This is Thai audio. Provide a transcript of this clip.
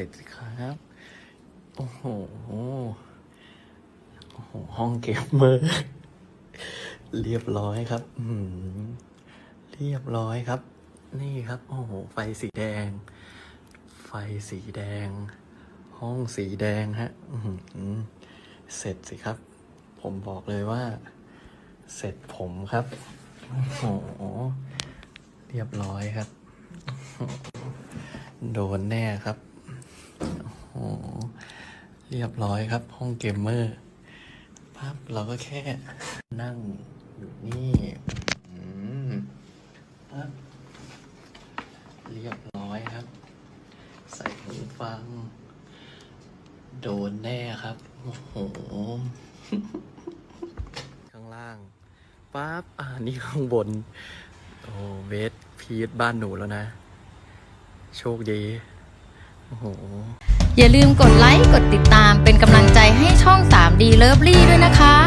ร็จสิครับ โอ้โห โอ้โห ห้องเกมเมอร์เรียบร้อยครับ อืมเรียบร้อยครับ นี่ครับ โอ้โห ไฟสีแดง ไฟสีแดง ห้องสีแดงฮะ อืเสร็จสิครับ ผมบอกเลยว่า เสร็จผมครับ โอ้โห เรียบร้อยครับ โดนแน่ครับ เรียบร้อยครับ ห้องเกมเมอร์ปั๊บเราก็แค่นั่งอยู่นี่อืมปั๊บเรียบร้อยครับ ใส่หูฟัง โดนแน่ครับ โอ้โห ข้างล่างปั๊บอ่านี่ข้างบน โอ้เวทพีทบ้านหนูแล้วนะ โชคดี โอ้โห อย่าลืมกดไลค์ กดติดตามเป็นกำลังใจให้ช่อง 3D Lovely ด้วยนะคะ